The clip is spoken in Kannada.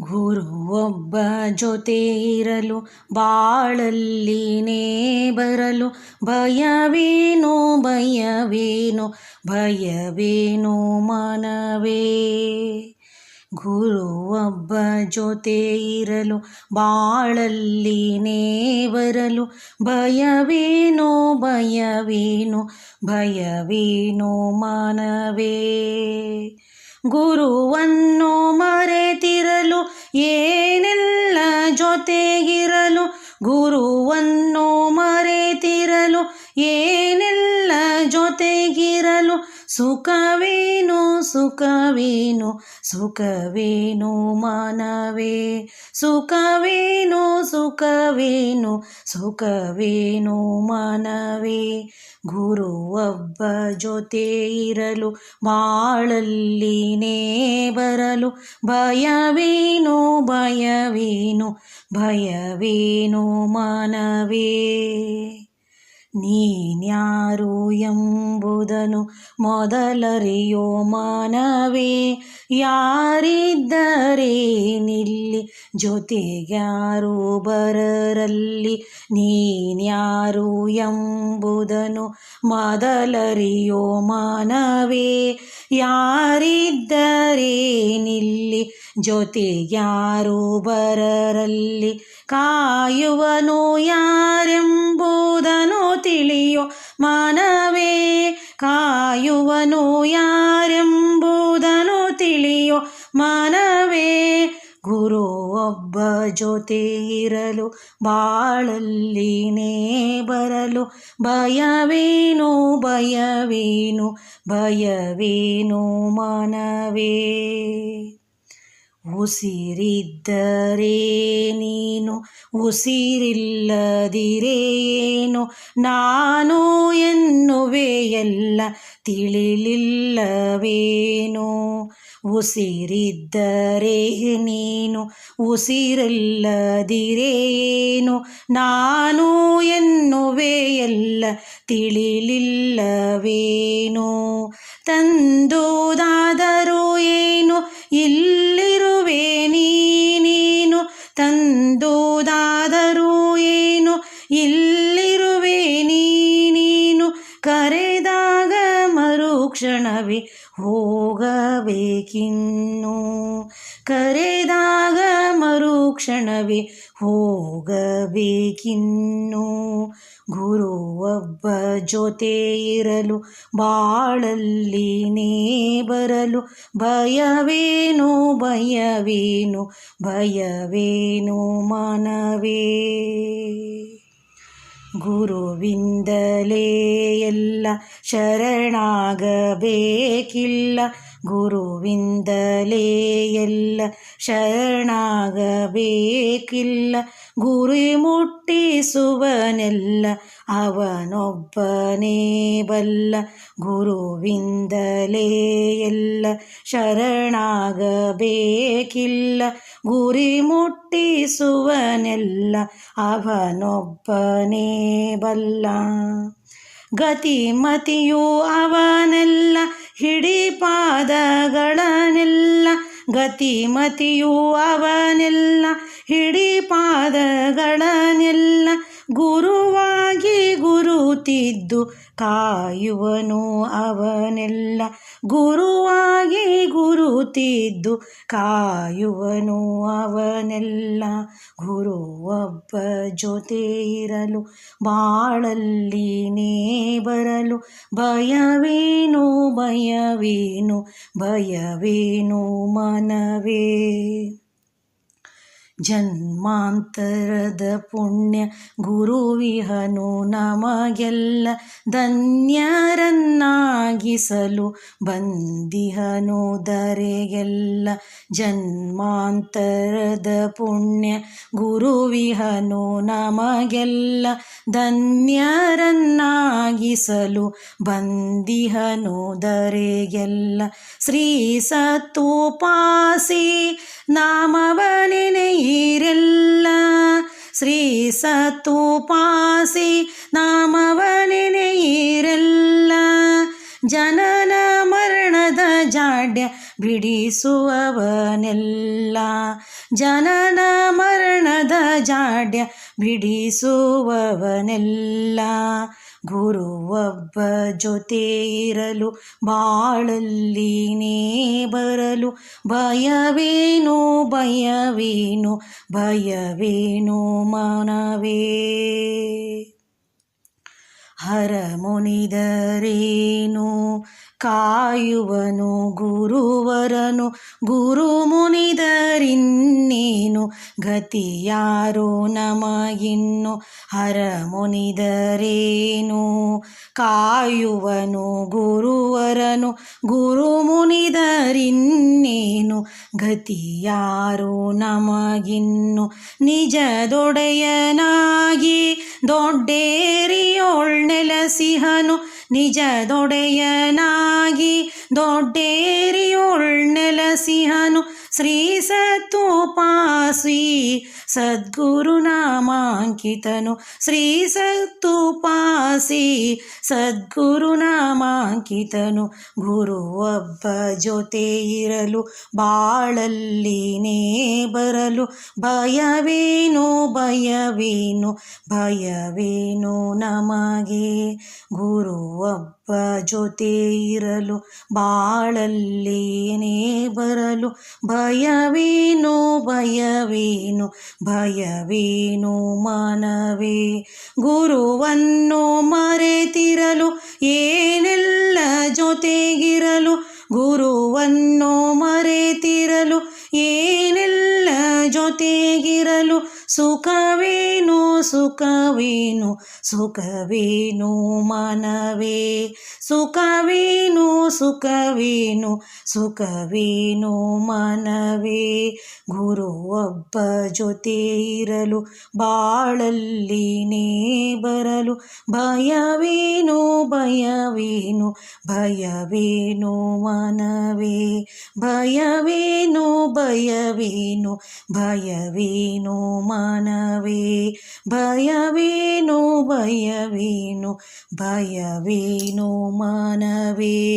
ಗುರುವೊಬ್ಬ ಜೊತೆ ಇರಲು ಬಾಳಲ್ಲಿನೇ ಬರಲು, ಭಯವೇನು ಭಯವೇನು ಭಯವೇನು ಮನವೇ. ಒಬ್ಬ ಜೊತೆ ಇರಲು ಬಾಳಲ್ಲಿನೇ ಬರಲು, ಭಯವೇನು ಭಯವೇನು ಭಯವೇನು ಮನವೇ. ಗುರುವನ್ನು ಮರೆತಿರಲು ಏನೆಲ್ಲ ಜೊತೆಗಿರಲು? ಗುರುವನ್ನು ಮರೆತಿರಲು ಏನೆಲ್ಲ ಜೊತೆಗಿರಲು? ಸುಖವೇನು ಸುಖವೇನು ಸುಖವೇನು ಮನವೇ? ಸುಖವೇನು ಸುಖವೇನು ಮಾನವೇ? ಗುರು ಒಬ್ಬ ಜೊತೆ ಇರಲು ಬಾಳಲ್ಲಿನೇ ಬರಲು, ಭಯವೇನು ಭಯವೇನು ಭಯವೇನು ಮನವೇ? ನೀನ್ಯಾರು ಎಂಬುದನು ಮೊದಲರಿಯೋ ಮಾನವೇ. ಯಾರಿದ್ದರೇನಿಲ್ಲಿ ಜೊತೆಗ್ಯಾರು ಬರರಲ್ಲಿ. ನೀನ್ಯಾರು ಎಂಬುದನು ಮೊದಲರಿಯೋ ಮಾನವೇ. ಯಾರಿದ್ದರೇನಿಲ್ಲಿ ಜೊತೆಗ್ಯಾರು ಬರರಲ್ಲಿ. ಕಾಯುವನು ಯಾರೆಂಬುದನು ತಿಳಿಯೋ ಮನವೇ, ಕಾಯುವನು ಯಾರೆಂಬುದನು ತಿಳಿಯೋ ಮನವೇ, ಗುರು ಒಬ್ಬ ಜೊತೆ ಇರಲು ಬಾಳಲ್ಲಿನೇ ಬರಲು ಭಯವೇನು ಭಯವೇನು ಭಯವೇನು ಮನವೇ? ಉಸಿರಿದ್ದರೆ ನೀನು ಉಸಿರಿಲ್ಲದಿರೇನು? ನಾನು ಎನ್ನುವೆ ಎಲ್ಲ ತಿಳಿಲಿಲ್ಲವೇನು? ಉಸಿರಿದ್ದರೆ ನೀನು ಉಸಿರಿಲ್ಲದಿರೇನು? ನಾನು ಎನ್ನುವೆ ಎಲ್ಲ ತಿಳಿಲಿಲ್ಲವೇನು? ತಂದುದಾದರೂ ಏನು ಇಲ್ಲಿರುವೆ ಹೋಗಬೇಕಿನ್ನು ಕರೆದಾಗ ಮರುಕ್ಷಣವೇ ಹೋಗಬೇಕಿನ್ನು ಗುರು ಒಬ್ಬ ಜೊತೆ ಇರಲು ಬಾಳಲ್ಲಿನೇ ಬರಲು ಭಯವೇನು ಭಯವೇನು ಭಯವೇನು ಮನವೇ? ಗುರುವಿಂದಲೇ ಎಲ್ಲ ಶರಣಾಗಬೇಕಿಲ್ಲ ಗುರುವಿಂದಲೇ ಎಲ್ಲ ಶರಣಾಗಬೇಕಿಲ್ಲ. ಗುರಿ ಮುಟ್ಟಿಸುವನೆಲ್ಲ, ಅವನೊಬ್ಬನೇ ಬಲ್ಲ. ಗುರುವಿಂದಲೇ ಎಲ್ಲ ಶರಣಾಗಬೇಕಿಲ್ಲ. ಗುರಿ ಮುಟ್ಟಿಸುವನೆಲ್ಲ, ಅವನೊಬ್ಬನೇ ಬಲ್ಲ. ಗತಿಮತಿಯು ಅವನೆಲ್ಲ ಹಿಡಿಪಾದಗಳನ್ನೆಲ್ಲ ಗತಿಮತಿಯು ಅವನೆಲ್ಲ. ಹಿಡಿಪಾದಗಳನ್ನೆಲ್ಲ ಗುರುವಾಗಿ ಗುರುತಿದ್ದು ಕಾಯುವನು ಅವನೆಲ್ಲ. ಗುರುವಾಗಿ ಗುರುತಿದ್ದು ಕಾಯುವನು ಅವನೆಲ್ಲ. ಗುರು ಒಬ್ಬ ಜೊತೆ ಇರಲು ಬಾಳಲ್ಲಿನೇ ಬರಲು. ಭಯವೇನು ಭಯವೇನು ಭಯವೇನು ಮನವೇ? ಜನ್ಮಾಂತರದ ಪುಣ್ಯ ಗುರುವಿಹನು ನಮಗೆಲ್ಲ ಧನ್ಯರನ್ನಾಗಿಸಲು ಬಂದಿಹನು ದರೆಗೆಲ್ಲ ಜನ್ಮಾಂತರದ ಪುಣ್ಯ ಗುರುವಿಹನು ನಮಗೆಲ್ಲ ಧನ್ಯರನ್ನಾಗಿಸಲು ಬಂದಿಹನು ದರೆಗೆಲ್ಲ ಶ್ರೀ ಸತ್ತುಪಾಸಿ ನಾಮವನೆನೆಯಿರೆಲ್ಲ ಶ್ರೀ ಸತ್ತುಪಾಸಿ ನಾಮವನೆನೆಯಿರೆಲ್ಲ ಜನನ ಮರಣದ ಜಾಡ್ಯ ಬಿಡಿಸುವವನೆಲ್ಲ. ಜನನ ಮರಣದ ಜಾಡ್ಯ ಬಿಡಿಸುವವನೆಲ್ಲ. ಗುರು ಒಬ್ಬ ಜೊತೆ ಇರಲು ಬಾಳಲ್ಲಿ ನೀ ಬರಲು. ಭಯವೇನು ಭಯವೇನು ಭಯವೇನು ಮನವೇ? ಹರ ಮುನಿದರೇನು ಕಾಯುವನು, ಗುರುವರನು ಗುರು ಮುನಿದರಿನ್ನೇನು ಗತಿಯಾರೋ ನಮಗಿನ್ನು ಹರ ಮುನಿದರೇನು ಕಾಯುವನು, ಗುರುವರನು ಗುರು ಮುನಿದರಿನ್ನೇನು ಗತಿಯಾರೋ ನಮಗಿನ್ನು ನಿಜದೊಡೆಯನಾಗಿ ದೊಡ್ಡೇರಿಯೋಳ್ ನೆಲಸಿಹನು ನಿಜದೊಡೆಯನಾಗಿ ದೊಡ್ಡೇರಿಯೋಳ್ ನೆಲಸಿಹನು. ಶ್ರೀ ಸತ್ತುಪಾಸಿ ಸದ್ಗುರು ನಾಮಾಂಕಿತನು ಶ್ರೀ ಸತ್ತುಪಾಸಿ ಸದ್ಗುರು ನಾಮಾಂಕಿತನು ಗುರು ಒಬ್ಬ ಜೊತೆ ಇರಲು ಬಾಳಲ್ಲಿನೇ ಬರಲು, ಭಯವೇನು ಭಯವೇನು ಭಯವೇನು ನಮಗೆ. ಗುರು ಒಬ್ಬ ಜೊತೆ ಇರಲು ಬಾಳಲ್ಲೇನೇ ಬರಲು? ಭಯವೇನು ಭಯವೇನು ಭಯವೇನು ಮನವೇ? ಗುರುವನ್ನು ಮರೆತಿರಲು ಏನೆಲ್ಲ ಜೊತೆಗಿರಲು? ಗುರುವನ್ನು ಮರೆತಿರಲು ಏನೆಲ್ಲ ಜೊತೆಗಿರಲು? ಸುಖವೇನು ಸುಖವೇನು ಸುಖವೇನು ಮನವೇ? ಸುಖವೇನು ಸುಖವೇನು ಸುಖವೇನು ಮನವೇ? ಗುರು ಒಬ್ಬ ಜೊತೆ ಇರಲು ಬಾಳಲ್ಲಿನೇ ಬರಲು ಭಯವೇನು ಭಯವೇನು? ಭಯವೇನು ಮನವೇ? ಭಯವೇನು ಭಯವೇನು? ಭಯವೇನು ಮನವೇ? ಭಯವೇನು ಭಯವೇನು? ಭಯವೇನು ಮನವೇ?